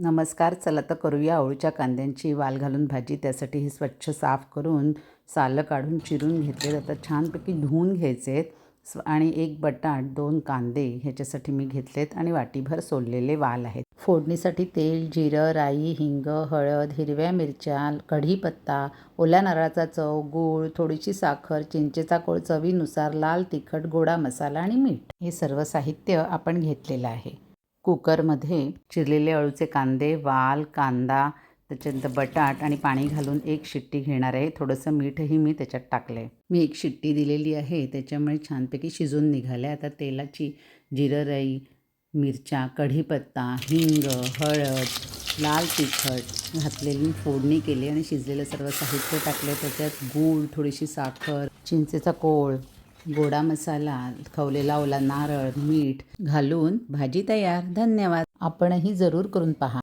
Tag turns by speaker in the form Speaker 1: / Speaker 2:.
Speaker 1: नमस्कार चला तर करूया आवळीच्या कांद्यांची वाल घालून भाजी. त्यासाठी ही स्वच्छ साफ करून सालं काढून चिरून घेतले जातात. छानपैकी धुवून घ्यायचे आहेत. आणि एक बटाट दोन कांदे ह्याच्यासाठी मी घेतलेत आणि वाटीभर सोललेले वाल आहेत. फोडणीसाठी तेल जिरं राई हिंग हळद हिरव्या मिरच्या कढीपत्ता ओल्या नारळाचा चव गूळ थोडीशी साखर चिंचेचा कोळ चवीनुसार लाल तिखट गोडा मसाला आणि मीठ. हे सर्व साहित्य आपण घेतलेलं आहे. कुकरमध्ये चिरलेले अळूचे कांदे वाल कांदा त्याच्यानंतर बटाट आणि पाणी घालून एक शिट्टी घेणार आहे. थोडंसं मीठही मी त्याच्यात टाकलं आहे मी एक शिट्टी दिलेली आहे. त्याच्यामुळे छानपैकी शिजून निघाले आता तेलाची जिरं राई मिरच्या कढीपत्ता हिंग हळद लाल तिखट घातलेली फोडणी केली आणि शिजलेलं सर्व साहित्य टाकले त्याच्यात गूळ थोडीशी साखर चिंचेचा कोळ गोडा मसाला खवलेला ओला नारळ मीठ घालून भाजी तयार. धन्यवाद. आपणही जरूर करून पहा.